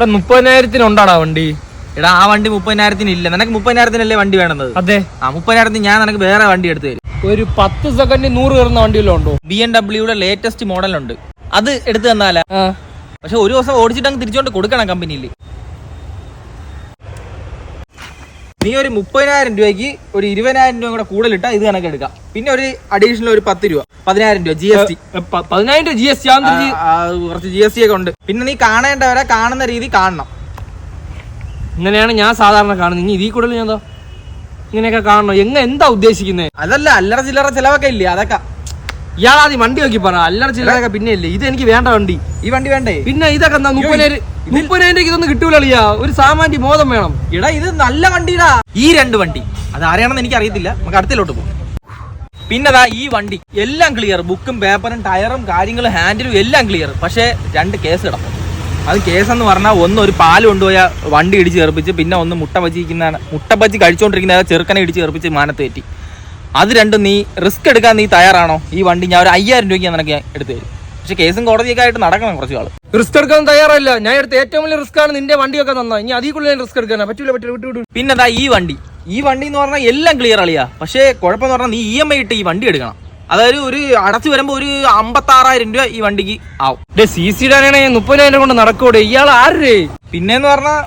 ഇപ്പൊ മുപ്പതിനായിരത്തിന് ഉണ്ടാടാ വണ്ടി? എടാ ആ വണ്ടി മുപ്പതിനായിരത്തിന് ഇല്ല നിനക്ക് മുപ്പതിനായിരത്തിനല്ലേ വണ്ടി വേണ്ടത് അതെ. ആ മുപ്പതിനായിരത്തിന് ഞാൻ നിനക്ക് വേറെ വണ്ടി എടുത്ത് തരും. ഒരു പത്ത് സെക്കൻഡ് നൂറ് കയറുന്ന വണ്ടിയല്ലോ ഉണ്ടോ? ബി എം ഡബ്ല്യൂടെ ലേറ്റസ്റ്റ് മോഡലുണ്ട് അത് എടുത്തു തന്നാല? പക്ഷെ ഒരു ദിവസം ഓടിച്ചിട്ട് അങ്ങ് തിരിച്ചോണ്ട് കൊടുക്കണം കമ്പനിയിൽ. നീ ഒരു മുപ്പതിനായിരം രൂപയ്ക്ക് ഒരു ഇരുപതിനായിരം രൂപ കൂടെ കൂടുതലിട്ടാ ഇത് കണക്ക് എടുക്കാം പിന്നെ ഒരു അഡീഷണൽ ഒരു പത്ത് രൂപ പതിനായിരം രൂപ ജി എസ് ടി പതിനായിരം രൂപ ജി എസ് ടി കുറച്ച് ജി എസ് ടി ഒക്കെ ഉണ്ട്. പിന്നെ നീ കാണേണ്ടവരെ കാണുന്ന രീതി കാണണം. ഇങ്ങനെയാണ് ഞാൻ സാധാരണ കാണുന്നത്. ഇനി ഇതിൽ കൂടുതൽ ഞാൻ എന്താ ഇങ്ങനെയൊക്കെ കാണണോ? എങ്ങ എന്താ ഉദ്ദേശിക്കുന്നത് അതല്ല അല്ലറ ചില്ലറ ചിലവൊക്കെ ഇല്ലേ? അതൊക്കെ ഇയാളാദ്യം വണ്ടി നോക്കി പറ. അല്ലറ ചില്ലറൊക്കെ പിന്നെ ഇല്ലേ? ഇത് എനിക്ക് വേണ്ട വണ്ടി. ഈ വണ്ടി വേണ്ടേ? പിന്നെ ഇതൊക്കെ എന്താ മുപ്പതിനായിരം മുപ്പതിനായിരം ഇതൊന്നും കിട്ടൂല അളിയാ ഒരു സാമാന്യ ബോധം വേണം. എടാ ഇത് നല്ല വണ്ടിടാ. ഈ രണ്ട് വണ്ടി. അത് ആരെയാണെന്ന് എനിക്ക് അറിയത്തില്ല നമുക്ക് അടുത്തിലോട്ട് പോകും പിന്നതാ ഈ വണ്ടി. എല്ലാം ക്ലിയർ ബുക്കും പേപ്പറും ടയറും കാര്യങ്ങളും ഹാൻഡിലും എല്ലാം ക്ലിയർ പക്ഷേ രണ്ട് കേസ് കിടക്കും അത് കേസ് എന്ന് പറഞ്ഞാൽ ഒന്ന് ഒരു പാൽ കൊണ്ടുപോയ വണ്ടി ഇടിച്ച് ചേർപ്പിച്ച് പിന്നെ ഒന്ന് മുട്ട പച്ചിരിക്കുന്ന മുട്ട പച്ചി കഴിച്ചുകൊണ്ടിരിക്കുന്ന ചെറുക്കനെ ഇടിച്ച് ചേർപ്പിച്ച് മാനത്ത് കയറ്റി. അത് രണ്ടും നീ റിസ്ക് എടുക്കാൻ നീ തയ്യാറാണോ? ഈ വണ്ടി ഞാൻ ഒരു അയ്യായിരം രൂപയ്ക്ക് ഞാൻ നിനക്ക് എടുത്തു തരും. പക്ഷെ കേസും കോടതിയൊക്കെ ആയിട്ട് നടക്കണം കുറച്ച് ആൾ റിസ്ക് എടുക്കാൻ തയ്യാറല്ല. ഞാൻ എടുത്ത ഏറ്റവും വലിയ റിസ്ക് ആണ് നിന്റെ വണ്ടിയൊക്കെ തന്നാ ഇനി അതിൽ കൂടുതൽ റിസ്ക് എടുക്കാനാ. പറ്റൂല പറ്റൂല വിട്ടു വിട്ടു പിന്നെതാ ഈ വണ്ടി. ഈ വണ്ടി എന്ന് പറഞ്ഞാൽ എല്ലാം ക്ലിയർ അളിയാ. പക്ഷേ കുഴപ്പമെന്ന് പറഞ്ഞാൽ നീ ഇ എം ഐ ഇട്ട് ഈ വണ്ടി എടുക്കണം. അതായത് ഒരു അടച്ചു വരുമ്പോൾ ഒരു അമ്പത്താറായിരം രൂപ ഈ വണ്ടിക്ക് ആവും. സി സി ഞാൻ മുപ്പതിനായിരം കൊണ്ട് നടക്കൂടെ ഇയാൾ ആരുടെ പിന്നെന്ന് പറഞ്ഞാൽ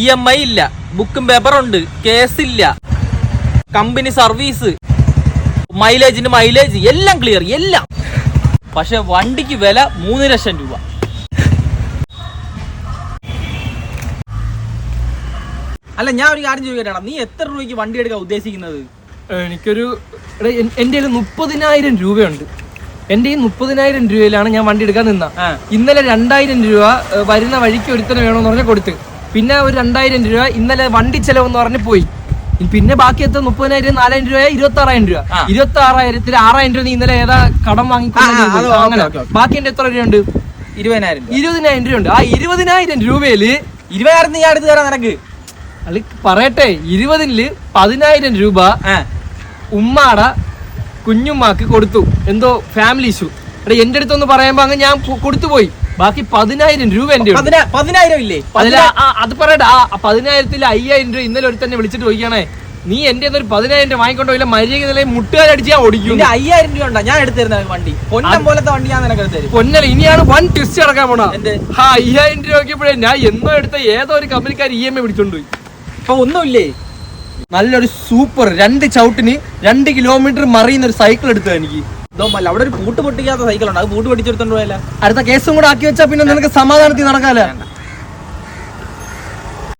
ഇ എം ഐ ഇല്ല. ബുക്കും പേപ്പറുണ്ട്. കേസ് കേസില്ല. Company service. മൈലേജിന് മൈലേജ്. എല്ലാം ക്ലിയർ എല്ലാം. പക്ഷെ വണ്ടിക്ക് വില മൂന്ന് ലക്ഷം രൂപ. അല്ല ഞാൻ ഒരു കാര്യം ചോദിക്കട്ടാ നീ എത്ര രൂപയ്ക്ക് വണ്ടി എടുക്കാൻ ഉദ്ദേശിക്കുന്നത്? എനിക്കൊരു എന്റെ എന്റെ കയ്യിൽ മുപ്പതിനായിരം രൂപയുണ്ട്. എന്റെ ഈ മുപ്പതിനായിരം രൂപയിലാണ് ഞാൻ വണ്ടി എടുക്കാൻ നിന്ന ഇന്നലെ രണ്ടായിരം രൂപ വരുന്ന വഴിക്ക് ഒരുത്തനെ വേണമെന്ന് പറഞ്ഞ് കൊടുത്ത്. പിന്നെ ഒരു രണ്ടായിരം രൂപ ഇന്നലെ വണ്ടി ചെലവെന്ന് പറഞ്ഞ് പോയി. പിന്നെ ബാക്കി എത്ര മുപ്പതിനായിരം നാലായിരം രൂപ ഇരുപത്തി ആറായിരം രൂപ. ഇരുപത്തി ആറായിരത്തിൽ ആറായിരം രൂപ നീ ഇന്നലെ ഏതാ കടം വാങ്ങി അങ്ങനെ. ബാക്കി എന്റെ എത്ര രൂപയുണ്ട്? ഇരുപതിനായിരം രൂപ. ഉണ്ട് ആ ഇരുപതിനായിരം രൂപയിൽ ഇരുപതിനായിരം നീ അടുത്ത് തരാം നിനക്ക്. അല്ല പറയട്ടെ. ഇരുപതിൽ പതിനായിരം രൂപ ഉമ്മാട കുഞ്ഞുമ്മാക്ക് കൊടുത്തു. എന്തോ ഫാമിലി ഇഷ്യൂ എടാ എന്റെ അടുത്തൊന്ന് പറയുമ്പോ അങ്ങ് ഞാൻ കൊടുത്തു പോയി ബാക്കി പതിനായിരം രൂപ എന്റെ പതിനായിരം ഇല്ലേ? അത് പറയടാ ആ പതിനായിരത്തിൽ അയ്യായിരം രൂപ ഇന്നലെ ഒരു തന്നെ വിളിച്ചിട്ട് ചോദിക്കണേ നീ എന്റെ ഒരു പതിനായിരം രൂപ വാങ്ങിക്കൊണ്ടോ ഇല്ല മര്യാദ നിലയിൽ മുട്ടുകാരടിച്ച് ഞാൻ ഓടിക്കും അയ്യായിരം രൂപ ഉണ്ടോ? ഞാൻ എടുത്തിരുന്ന വണ്ടി. പൊന്നം പോലത്തെ വണ്ടി ഞാൻ നിനക്ക് എടുത്തു തരും. പൊന്നല ഇനിയാണ് വൺ ട്വിസ്റ്റ് അടക്കാൻ പോണ? ആ അയ്യായിരം രൂപ നോക്കിയപ്പോഴേ ഞാൻ എന്നോ എടുത്ത ഏതോ ഒരു കമ്പനിക്കാർ ഇ എം ഐ പിടിച്ചോണ്ട് പോയി. ഇപ്പൊ ഒന്നുമില്ലേ? നല്ലൊരു സൂപ്പർ രണ്ട് ചവിട്ടിന് രണ്ട് കിലോമീറ്റർ മറിയുന്ന ഒരു സൈക്കിൾ എടുത്തു എനിക്ക്. അവിടെ ഒരു പൂട്ട് പൊട്ടിക്കാത്ത സൈക്കിൾ ഉണ്ട്. അത് പൂട്ട് പൊട്ടിച്ചെടുത്തോണ്ട് പോയല്ല? അടുത്ത കേസും കൂടെ ആക്കി വെച്ചാൽ പിന്നെ നിനക്ക് സമാധാനത്തിൽ നടക്കാല